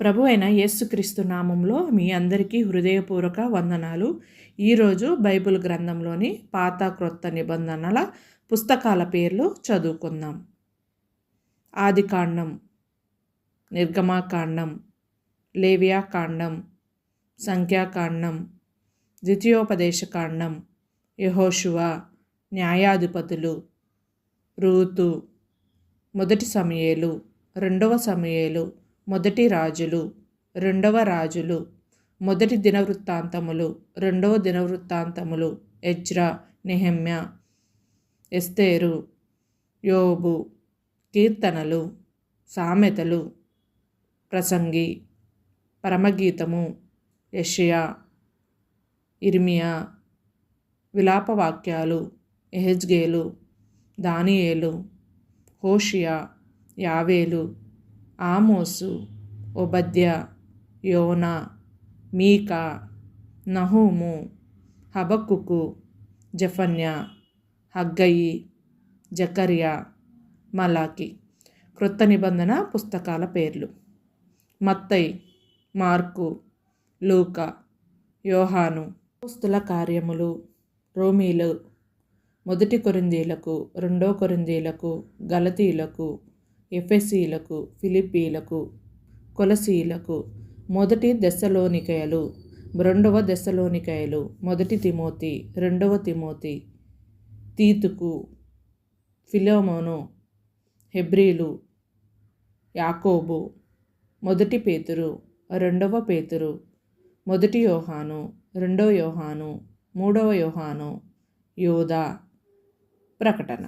ప్రభు అయిన యేసుక్రీస్తు నామంలో మీ అందరికీ హృదయపూర్వక వందనాలు. ఈరోజు బైబిల్ గ్రంథంలోని పాత క్రొత్త నిబంధనల పుస్తకాల పేర్లు చదువుకుందాం. ఆదికాండం నిర్గమాకాండం లేవియాకాండం సంఖ్యాకాండం ద్వితీయోపదేశకాండం యహోశువ న్యాయాధిపతులు రూతు మొదటి సమయేలు రెండవ సమయేలు మొదటి రాజులు రెండవ రాజులు మొదటి దినవృత్తాంతములు రెండవ దినవృత్తాంతములు ఎజ్రా నెహమ్య ఎస్తేరు యోబు కీర్తనలు సామెతలు ప్రసంగి పరమగీతము యషియా ఇర్మియా విలాపవాక్యాలు ఎహెజ్గేలు దానియేలు హోషియా యావేలు ఆమోసు ఒబద్య యోనా మీకా నహూము హబక్కుకు జఫన్య హగ్గయి జకర్యా మలాకి క్రొత్త నిబంధన పుస్తకాల పేర్లు. మత్తై మార్కు లూకా యోహాను పుస్తుల కార్యములు. రోమీలు మొదటి కొరిందీలకు రెండో కొరిందీలకు గలతీలకు ఎఫెసీలకు ఫిలిప్పీలకు కొలసీలకు మొదటి దశలోనికయలు రెండవ దశలోనికయలు మొదటి తిమోతి రెండవ తిమోతి తీతుకు ఫిలోమోను హెబ్రీలు యాకోబు మొదటి పేతురు రెండవ పేతురు మొదటి యోహాను రెండవ యోహాను మూడవ యోహాను యోధ ప్రకటన.